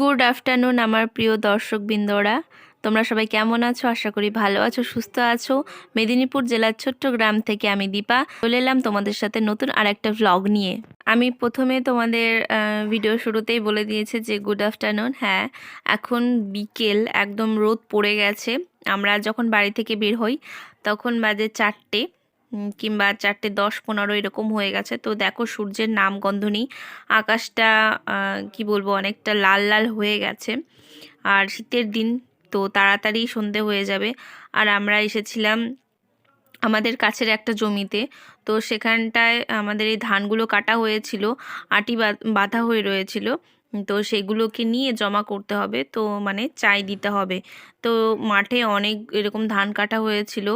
Good afternoon আমার প্রিয় দর্শক দর্শকবৃন্দরা। তোমরা সবাই কেমন আছো? আশা করি ভালো আছো, সুস্থ আছো। মেদিনীপুর জেলার ছোট্ট গ্রাম থেকে আমি দীপা। চলে এলাম তোমাদের সাথে নতুন আর একটা ভ্লগ নিয়ে। আমি প্রথমে তোমাদের ভিডিও শুরুতেই বলে দিয়েছি যে গুড আফটারনুন। হ্যাঁ এখন বিকেল, একদম রোদ পড়ে গেছে। আমরা যখন বাড়ি থেকে বের হই, তখন বাজে চারটে। কিংবা চারটে দশ পনেরো এরকম হয়ে গেছে। তো দেখো সূর্যের নাম নেই আকাশটা কি বলব, অনেকটা লাল লাল হয়ে গেছে। আর শীতের দিন তো তাড়াতাড়ি সন্ধে হয়ে যাবে। আর আমরা এসেছিলাম আমাদের কাছের একটা জমিতে। তো সেখানটায় আমাদের এই ধানগুলো কাটা হয়েছিল, আটি বাঁধা হয়ে রয়েছিল। তো সেগুলোকে নিয়ে জমা করতে হবে, তো মানে চাই দিতে হবে। তো মাঠে অনেক এরকম ধান কাটা হয়েছিল।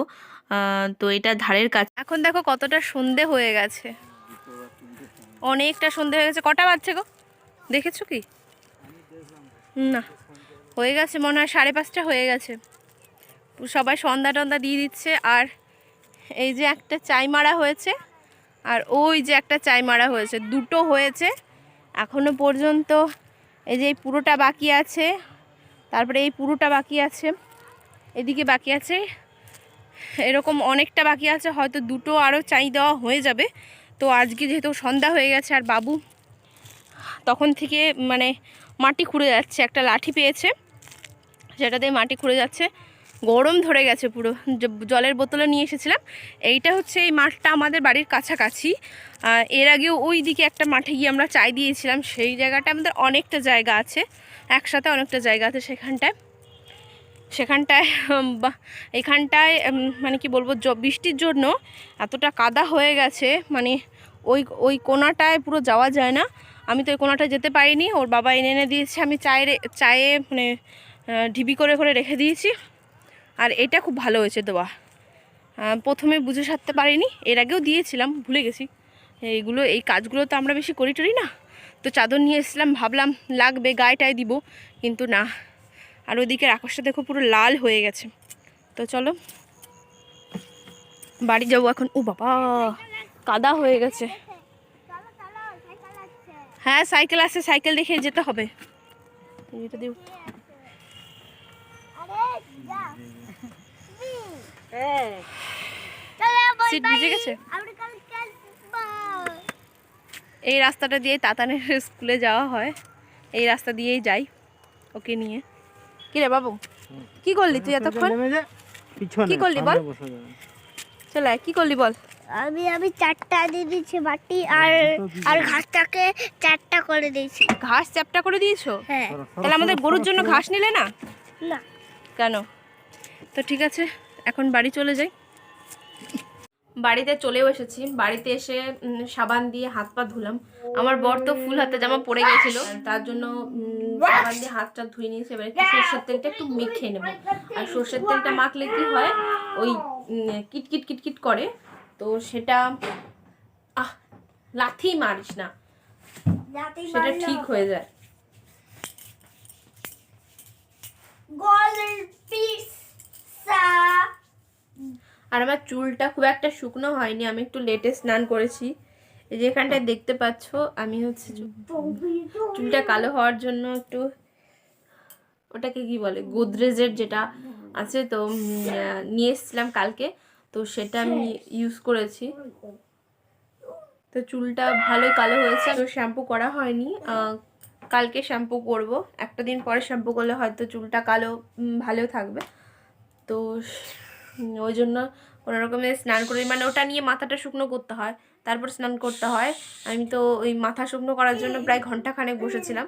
তো এটা ধারের কাছে এখন দেখো কতটা সন্ধে হয়ে গেছে। অনেকটা সন্ধে হয়ে গেছে। কটা বাজছে গো? দেখেছ কি? না, হয়ে গেছে মনে হয় সাড়ে পাঁচটা হয়ে গেছে। সবাই সন্ধ্যা টন্দা দিয়ে দিচ্ছে। আর এই যে একটা চাই মারা হয়েছে, আর ওই যে একটা চাই মারা হয়েছে। দুটো হয়েছে। এখনও পর্যন্ত এই যে এই পুরোটা বাকি আছে। তারপরে এই পুরোটা বাকি আছে। এদিকে বাকি আছে এরকম অনেকটা বাকি আছে, হয়তো দুটো আরও চাই দেওয়া হয়ে যাবে। তো আজকে যেহেতু সন্ধ্যা হয়ে গেছে আর বাবু তখন থেকে মানে মাটি খুঁড়ে যাচ্ছে, একটা লাঠি পেয়েছে দিয়ে মাটি খুঁড়ে যাচ্ছে। গরম ধরে গেছে পুরো জলের বোতলে নিয়ে এসেছিলাম। এইটা হচ্ছে এই মাঠটা আমাদের বাড়ির কাছাকাছি। এর আগেও ওই দিকে একটা মাঠে গিয়ে আমরা চাই দিয়েছিলাম, সেই জায়গাটা আমাদের অনেকটা জায়গা আছে, একসাথে অনেকটা জায়গা আছে সেখানটায়। সেখানটায় এখানটায় মানে কি বলব বৃষ্টির জন্য এতটা কাদা হয়ে গেছে মানে ওই ওই কোনাটায় পুরো যাওয়া যায় না। আমি তো ওই কোনাটায় যেতে পারিনি, ওর বাবা এনে এনে দিয়েছে, আমি চায়ে রে- চায়ে মানে ঢিবি করে করে রেখে দিয়েছি। আর এটা খুব ভালো হয়েছে দেওয়া। প্রথমে বুঝে সারতে পারিনি, এর আগেও দিয়েছিলাম, ভুলে গেছি। এইগুলো, এই কাজগুলো তো আমরা বেশি করি টরি না। তো চাদর নিয়ে এসেছিলাম, ভাবলাম লাগবে, গায়েটায় দিব, কিন্তু না। আর ওদিকের আকাশটা দেখো পুরো লাল হয়ে গেছে। তো চলো, বাড়ি যাব এখন। ও বাবা, কাদা হয়ে গেছে। হ্যাঁ সাইকেল আছে, সাইকেল দেখে যেতে হবে। সিট ভিজে গেছে? এই রাস্তাটা দিয়ে তাতানের স্কুলে যাওয়া হয়। এই রাস্তা দিয়েই যাই ওকে নিয়ে। কি রে বাবু? কি করলি তুই এতক্ষণ? কি করলি বল? চলে কি করলি বল? আমি আমি চারটা দিয়ে দিয়েছি মাটি আর আর ঘাসটাকে চারটা করে দিয়েছি। ঘাস চ্যাপটা করে দিয়েছ? হ্যাঁ। তাহলে আমাদের গরুর জন্য ঘাস নিলে না? না। কেন? তো ঠিক আছে এখন বাড়ি চলে যাই। বাড়িতে চলেও এসেছি। বাড়িতে এসে সাবান দিয়ে হাত পা ধুলাম। আমার বর তো ফুল হাতে জামা পড়ে গেছিল। তার জন্য সাবান দিয়ে হাতটা ধুয়ে নিয়েছে এবার একটু সর্ষের তেলটা একটু মেখে নেব। আর সর্ষের তেলটা মাখলে কি হয়? ওই কিটকিট কিটকিট করে। তো সেটা আহ লাথি মারিস না। সেটা ঠিক হয়ে যায়। আর আমার চুলটা খুব একটা শুকনো হয়নি আমি একটু লেটে স্নান করেছি। এই যে এখানটায় দেখতে পাচ্ছ, আমি হচ্ছে চুলটা কালো হওয়ার জন্য একটু ওটাকে কি বলে, গোদরেজের যেটা আছে, তো নিয়ে এসেছিলাম কালকে, তো সেটা আমি ইউজ করেছি। তো চুলটা ভালোই কালো হয়েছে, তো শ্যাম্পু করা হয়নি। কালকে শ্যাম্পু করব, একটা দিন পরে শ্যাম্পু করলে হয়তো চুলটা কালো ভালো থাকবে। তো ওই জন্য কোনো রকমের স্নান করে মানে ওটা নিয়ে মাথাটা শুকনো করতে হয়। তারপর স্নান করতে হয়। আমি তো ওই মাথা শুকনো করার জন্য প্রায় ঘন্টাখানেক বসেছিলাম।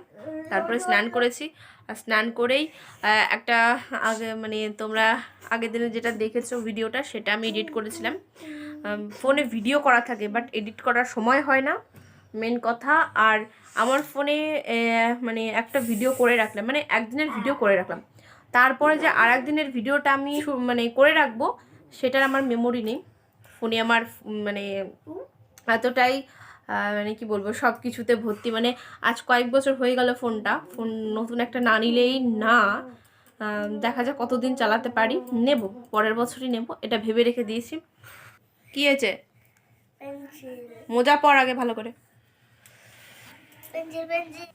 তারপরে স্নান করেছি। আর স্নান করেই একটা আগে মানে তোমরা আগের দিনে যেটা দেখেছ ভিডিওটা, সেটা আমি এডিট করেছিলাম। ফোনে ভিডিও করা থাকে, বাট এডিট করার সময় হয় না। মেন কথা, আর আমার ফোনে মানে একটা ভিডিও করে রাখলাম মানে একদিনের ভিডিও করে রাখলাম। তারপরে যে আর একদিনের ভিডিওটা আমি মানে করে রাখব, সেটার আমার মেমোরি নেই। ফোনে আমার মানে এতটাই মানে কি বলব সব কিছুতে ভর্তি। মানে আজ কয়েক বছর হয়ে গেল ফোনটা। ফোন নতুন একটা না নিলেই না। দেখা যাক কতদিন চালাতে পারি। নেব পরের বছরই নেব। এটা ভেবে রেখে দিয়েছি। কি হয়েছে? মোজা পর আগে ভালো করে।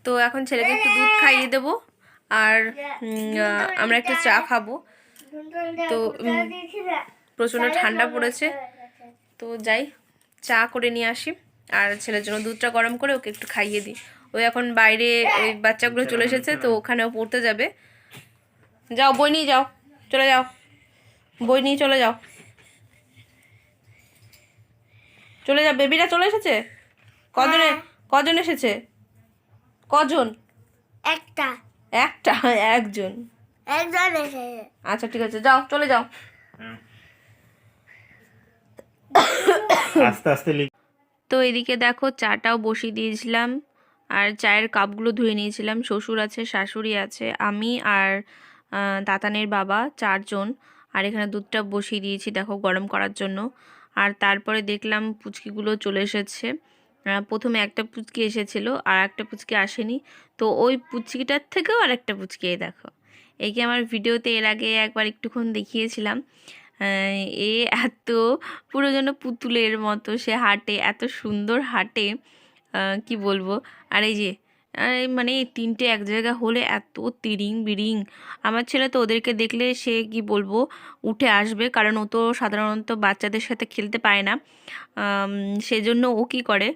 তো এখন ছেলেকে একটু দুধ খাইয়ে দেবো। আর আমরা একটু চা খাব। তো, প্রচণ্ড ঠান্ডা পড়েছে। তো যাই। চা করে নিয়ে আসি। আর ছেলের জন্য দুধটা গরম করে ওকে একটু খাইয়ে দিই। ও এখন বাইরে ওই বাচ্চাগুলো চলে এসেছে তো ওখানেও পড়তে যাবে। যাও বই নিয়ে যাও চলে যাও। বই নিয়ে চলে যাও। চলে যাও বেবিরা চলে এসেছে? কজনে? কজন এসেছে? কজন? একটা। একটা? একজন। একজন এসেছে। আচ্ছা ঠিক আছে যাও চলে যাও। আস্তে আস্তে তো এদিকে দেখো চাটাও বসিয়ে দিয়েছিলাম আর চায়ের কাপগুলো ধুয়ে নিয়েছিলাম। শ্বশুর আছে শাশুড়ি আছে আমি আর আহ, দাতানের বাবা চারজন। আর এখানে দুধটা বসিয়ে দিয়েছি দেখো গরম করার জন্য। আর তারপরে দেখলাম পুচকিগুলো চলে এসেছে। প্রথমে একটা পুচকি এসেছিল আর একটা পুচকি আসেনি। তো ওই পুচকিটার থেকেও আর একটা পুচকি দেখো। একে আমার ভিডিওতে এর আগে একবার একটুক্ষণ দেখিয়েছিলাম। এ এত পুরো যেন পুতুলের মতো সে হাঁটে, এত সুন্দর হাঁটে কি বলব? আর এই যে মানে তিনটে এক জায়গা হলে এত তিরিং বিরিং আমার ছেলে তো ওদেরকে দেখলে সে কি বলব, উঠে আসবে, কারণ ও তো সাধারণত বাচ্চাদের সাথে খেলতে পায় না। সেজন্য ও কি করে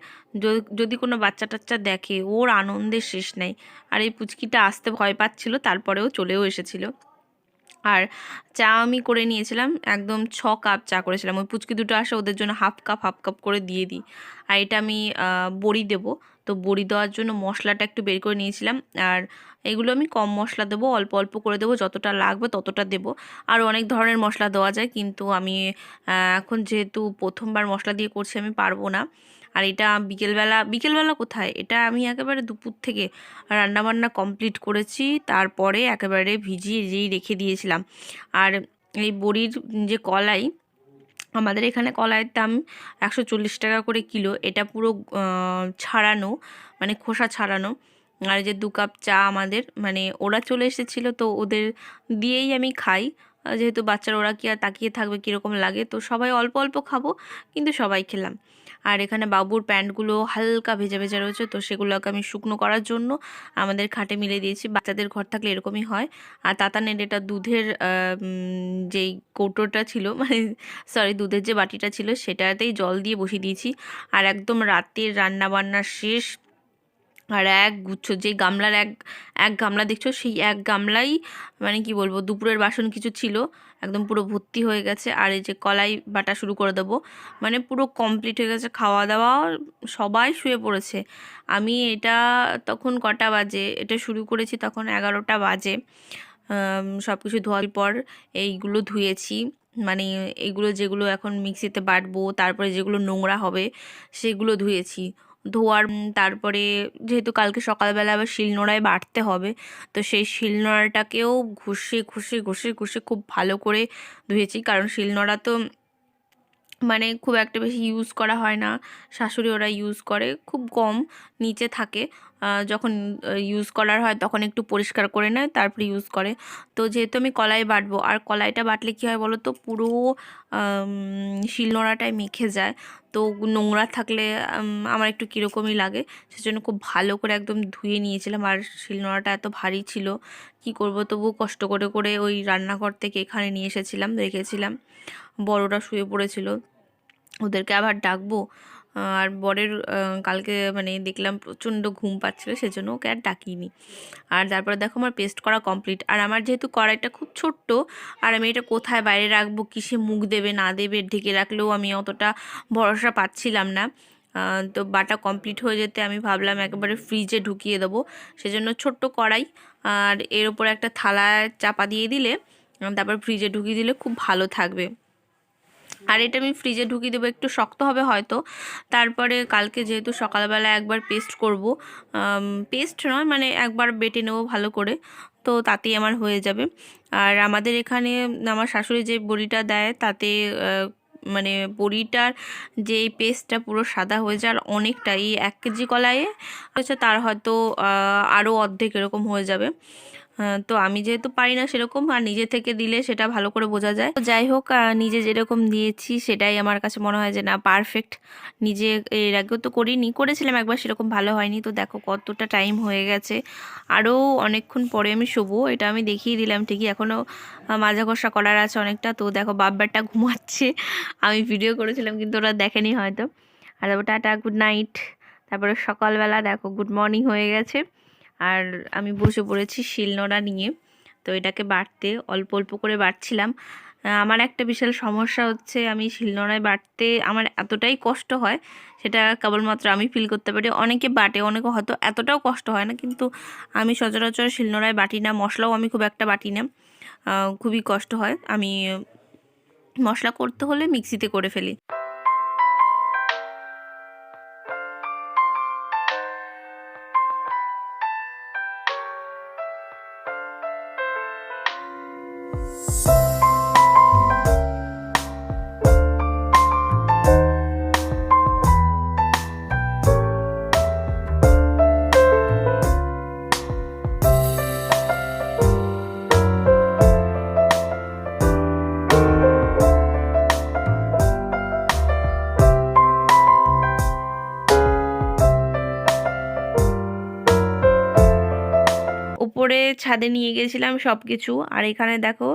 যদি কোনো বাচ্চা টাচ্চা দেখে, ওর আনন্দের শেষ নেই। আর এই পুচকিটা আসতে ভয় পাচ্ছিল, তারপরেও চলেও এসেছিল। আর চা আমি করে নিয়েছিলাম, একদম ছ কাপ চা করেছিলাম। ওই পুচকি দুটো আসে, ওদের জন্য হাফ কাপ হাফ কাপ করে দিয়ে দিই। আর এটা আমি বড়ি দেবো। তো বড়ি দেওয়ার জন্য মশলাটা একটু বের করে নিয়েছিলাম। আর এগুলো আমি কম মশলা দেবো, অল্প অল্প করে দেবো, যতটা লাগবে ততটা দেবো। আর অনেক ধরনের মশলা দেওয়া যায়, কিন্তু আমি এখন যেহেতু প্রথমবার মশলা দিয়ে করছি, আমি পারব না। আর এটা বিকেলবেলা বিকেলবেলা কোথায়? এটা আমি একেবারে দুপুর থেকে রান্নাবান্না কমপ্লিট করেছি, তারপরে একেবারে ভিজিয়ে যেই রেখে দিয়েছিলাম। আর এই বড়ির যে কলাই, আমাদের এখানে কলাইয়ের দাম একশো চল্লিশ টাকা করে কিলো। এটা পুরো ছাড়ানো মানে খোসা ছাড়ানো। আর যে দু কাপ চা আমাদের মানে ওরা চলে এসেছিল, তো ওদের দিয়েই আমি খাই। যেহেতু বাচ্চারা ওরা কি আর তাকিয়ে থাকবে কীরকম লাগে? তো সবাই অল্প অল্প খাব, কিন্তু সবাই খেলাম। আর এখানে বাবুর প্যান্টগুলো হালকা ভেজা ভেজা রয়েছে, তো সেগুলোকে আমি শুকনো করার জন্য আমাদের খাটে মিলে দিয়েছি। বাচ্চাদের ঘর থাকলে এরকমই হয়। আর তাতানের এটা দুধের যেই কৌটোটা ছিল মানে সরি দুধের যে বাটিটা ছিল, সেটাতেই জল দিয়ে বসিয়ে দিয়েছি। আর একদম রাতের রান্না বান্না শেষ আর এক গুচ্ছ যে গামলার এক এক গামলা দেখছ, সেই এক গামলাই মানে কি বলব, দুপুরের বাসন কিছু ছিল, একদম পুরো ভর্তি হয়ে গেছে। আর এই যে কলাই বাটা শুরু করে দেবো মানে পুরো কমপ্লিট হয়ে গেছে। খাওয়া দাওয়া সবাই শুয়ে পড়েছে। আমি এটা তখন কটা বাজে, এটা শুরু করেছি তখন এগারোটা বাজে। সব কিছু ধোয়ার পর এইগুলো ধুয়েছি। মানে এগুলো যেগুলো এখন মিক্সিতে বাটবো, তারপরে যেগুলো নোংরা হবে, সেগুলো ধুয়েছি। ধোয়ার তারপরে যেহেতু কালকে সকালবেলা আবার শিলনোড়ায় বাটতে হবে, তো সেই শিলনোড়াটাকেও ঘষে ঘষে ঘষে ঘষে খুব ভালো করে ধুয়েছি। কারণ শিলনোড়া তো মানে খুব একটা বেশি ইউজ করা হয় না। শাশুড়ি ওরা ইউজ করে, খুব কম নিচে থাকে। যখন ইউজ করার হয় তখন একটু পরিষ্কার করে নেয়, তারপরে ইউজ করে। তো যেহেতু আমি কলাই বাটবো, আর কলাইটা বাটলে কী হয় বলো তো পুরো শিলনোড়াটায় মেখে যায়। তো নোংরা থাকলে আমার একটু কীরকমই লাগে। সেজন্য খুব ভালো করে একদম ধুয়ে নিয়েছিলাম, আর শিলনোড়াটা এত ভারী ছিল। কি করব? তবু কষ্ট করে করে ওই রান্নাঘর থেকে এখানে নিয়ে এসেছিলাম, রেখেছিলাম। বড়রা শুয়ে পড়েছিল। ওদেরকে আবার ডাকবো। আর বরের কালকে মানে দেখলাম প্রচণ্ড ঘুম পাচ্ছিল, সেজন্য ওকে আর ডাকিনি। আর তারপরে দেখো আমার পেস্ট করা কমপ্লিট আর আমার যেহেতু কড়াইটা খুব ছোট্ট, আর আমি এটা কোথায় বাইরে রাখব, কিসে মুখ দেবে, না দেবে, ঢেকে রাখলেও আমি অতটা ভরসা পাচ্ছিলাম না। তো বাটা কমপ্লিট হয়ে যেতে আমি ভাবলাম একেবারে ফ্রিজে ঢুকিয়ে দেবো। সেজন্য ছোট্ট কড়াই, আর এর ওপর একটা থালায় চাপা দিয়ে দিলে, তারপর ফ্রিজে ঢুকিয়ে দিলে খুব ভালো থাকবে। আর এটা আমি ফ্রিজে ঢুকিয়ে দেবো, একটু শক্ত হবে হয়তো। তারপরে কালকে যেহেতু সকালবেলা একবার পেস্ট করব পেস্ট নয় মানে একবার বেটে নেব ভালো করে, তো তাতেই আমার হয়ে যাবে। আর আমাদের এখানে, আমার শাশুড়ি যে বড়িটা দেয়, তাতে মানে বড়িটার যে পেস্টটা পুরো সাদা হয়ে যায়, আর অনেকটা এই এক কেজি কলাইয়ে হচ্ছে তার হয়তো আরও অর্ধেক এরকম হয়ে যাবে। তো আমি যেহেতু পারি না সেরকম, আর নিজে থেকে দিলে সেটা ভালো করে বোঝা যায়। তো যাই হোক নিজে যেরকম দিয়েছি সেটাই আমার কাছে মনে হয় যে, না পারফেক্ট নিজে এর আগেও তো করিনি, করেছিলাম একবার, সেরকম ভালো হয়নি। তো দেখো কতটা টাইম হয়ে গেছে। আরও অনেকক্ষণ পরে আমি শোবো, এটা আমি দেখিয়ে দিলাম, ঠিকই এখনও মাজা কষা করার আছে অনেকটা। তো দেখো বাব্বারটা ঘুমাচ্ছে, আমি ভিডিও করেছিলাম কিন্তু ওরা দেখেনি হয়তো। আর তারপর টাটা গুড নাইট তারপরে সকালবেলা দেখো গুড মর্নিং হয়ে গেছে। আর আমি বসে পড়েছি শিলনোড়া নিয়ে। তো এটাকে বাটতে অল্প অল্প করে বাটছিলাম আহ, আমার একটা বিশাল সমস্যা হচ্ছে আমি শিলনোড়ায় বাটতে আমার এতটাই কষ্ট হয় সেটা কেবলমাত্র আমি ফিল করতে পারি। অনেকে বাটে অনেকে হয়তো এতটাও কষ্ট হয় না কিন্তু আমি সচরাচর শিলনোড়ায় বাটি না মশলাও আমি খুব একটা বাটি না। খুবই কষ্ট হয়। আমি মশলা করতে হলে মিক্সিতে করে ফেলি। উপরে ছাদে নিয়ে গেছিলাম সব কিছু আর এখানে দেখো,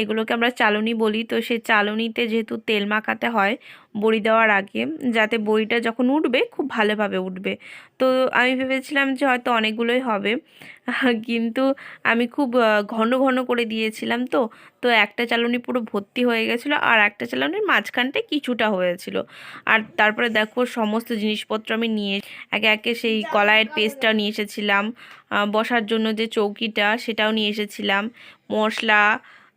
এগুলোকে আমরা চালনি বলি। তো সেই চালনিতে যেহেতু তেল মাখাতে হয় বড়ি দেওয়ার আগে যাতে বড়িটা যখন উঠবে খুব ভালোভাবে উঠবে। তো আমি ভেবেছিলাম যে হয়তো অনেকগুলোই হবে। কিন্তু আমি খুব ঘন ঘন করে দিয়েছিলাম তো। তো একটা চালনি পুরো ভর্তি হয়ে গেছিল আর একটা চালনির মাঝখানটায় কিছুটা হয়েছিল। আর তারপরে দেখো সমস্ত জিনিসপত্র আমি নিয়ে একে একে সেই কলাইয়ের পেস্টটা নিয়ে এসেছিলাম। বসার জন্য যে চৌকিটা সেটাও নিয়ে এসেছিলাম। মশলা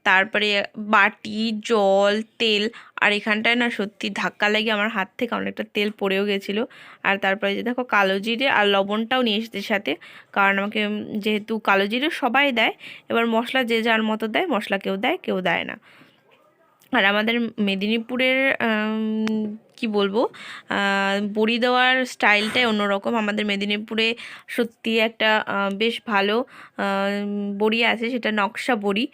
তারপরে বাটি, জল, তেল, আর এখানটায় না সত্যি ধাক্কা লাগে আমার হাত থেকে অনেকটা তেল পড়েও গেছিল। আর তারপরে যে দেখো কালো জিরে আর লবণটাও নিয়ে এসেছে সাথে। কারণ আমাকে যেহেতু কালো জিরে সবাই দেয়, এবার মশলা যে যার মতো দেয়, মশলা কেউ দেয় কেউ দেয় না। আর আমাদের মেদিনীপুরের কি বলব? বড়ি দেওয়ার স্টাইলটাই অন্যরকম। আমাদের মেদিনীপুরে সত্যি একটা বেশ ভালো বড়ি আছে, সেটা নকশা বড়ি।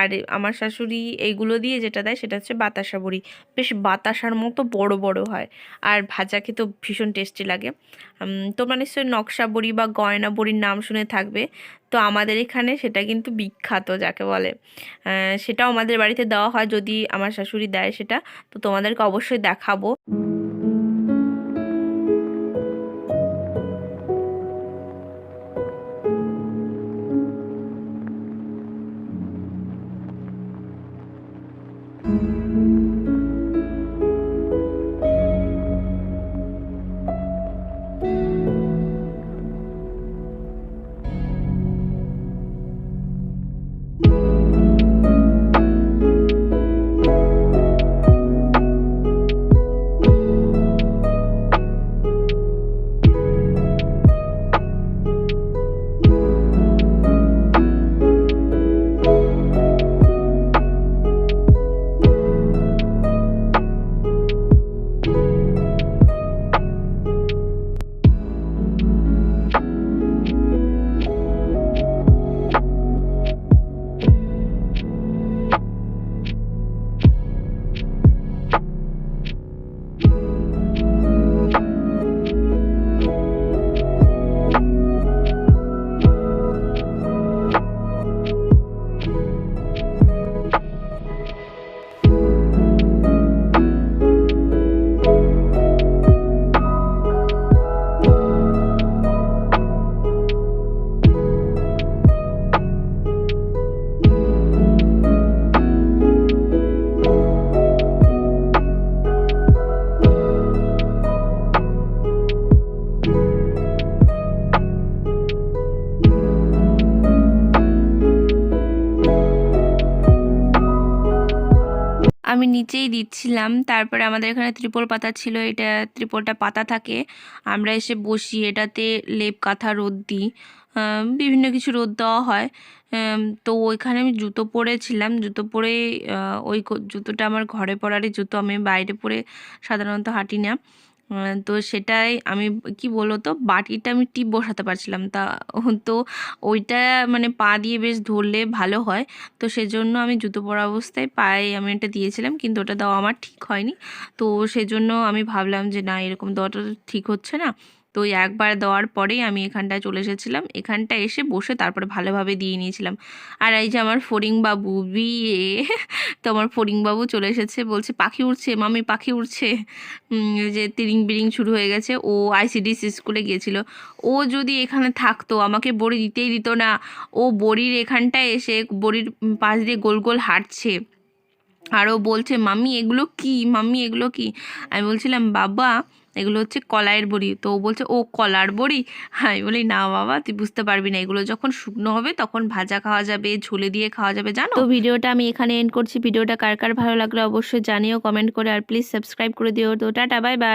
আর আমার শাশুড়ি এইগুলো দিয়ে যেটা দেয়, সেটা হচ্ছে বাতাসা বড়ি। বেশ বাতাসার মতো বড় বড় হয়। আর ভাজা খেতেও ভীষণ টেস্টি লাগে। তোমরা নিশ্চয়ই নকশা বড়ি বা গয়না বড়ির নাম শুনে থাকবে। তো আমাদের এখানে সেটা কিন্তু বিখ্যাত যাকে বলে। সেটাও আমাদের বাড়িতে দেওয়া হয়। যদি আমার শাশুড়ি দেয় সেটা, তো তোমাদেরকে অবশ্যই দেখাবো। আমি নিচেই দিচ্ছিলাম। তারপরে আমাদের এখানে ত্রিপল পাতা ছিল, এটা ত্রিপলটা পাতা থাকে। আমরা এসে বসি, এটাতে লেপ কাঁথা রোদ দিই। বিভিন্ন কিছু রোদ দেওয়া হয়। তো ওইখানে আমি জুতো পরেছিলাম। জুতো পরে ওই জুতোটা আমার ঘরে পরারই জুতো। আমি বাইরে পরে সাধারণত হাঁটি না। তো সেটাই আমি কি বলো তো বাটিটা আমি টিপ বসাতে পারছিলাম। তা তো ওইটা মানে পা দিয়ে বেশ ধরলে ভালো হয়। তো সেজন্য আমি জুতো পরা অবস্থায় পায়ে আমি এটা দিয়েছিলাম, কিন্তু ওটা দেওয়া আমার ঠিক হয়নি। তো সেজন্য আমি ভাবলাম যে না, এরকম দেওয়াটা ঠিক হচ্ছে না। তো একবার দেওয়ার পরেই আমি এখানটায় চলে এসেছিলাম। এখানটা এসে বসে তারপরে ভালোভাবে দিয়ে নিয়েছিলাম। আর এই যে আমার ফড়িং বাবু বিয়ে তো আমার ফড়িং বাবু চলে এসেছে বলছে পাখি উড়ছে মামি পাখি উম, যে তিরিং বিরিং শুরু হয়ে গেছে। ও আইসিডিসি স্কুলে গিয়েছিল। ও যদি এখানে থাকতো আমাকে বড়ি দিতেই দিত না। ও বড়ির এখানটায় এসে বড়ির পাশ দিয়ে গোল গোল হাঁটছে। আরও বলছে মাম্মি এগুলো কি? মাম্মি এগুলো কি? আমি বলছিলাম বাবা এগুলো হচ্ছে কলাইয়ের বড়ি। তো ও বলছে, ও কলার বড়ি? হ্যাঁ আমি বলি, না বাবা, তুই বুঝতে পারবি না। এগুলো যখন শুকনো হবে তখন ভাজা খাওয়া যাবে, ঝোলে দিয়ে খাওয়া যাবে, জানো? তো ভিডিওটা আমি এখানে এন্ড করছি। ভিডিওটা কার কার ভালো লাগল অবশ্যই জানিও কমেন্ট করে, আর প্লিজ সাবস্ক্রাইব করে দিও। তো টাটা বাই বাই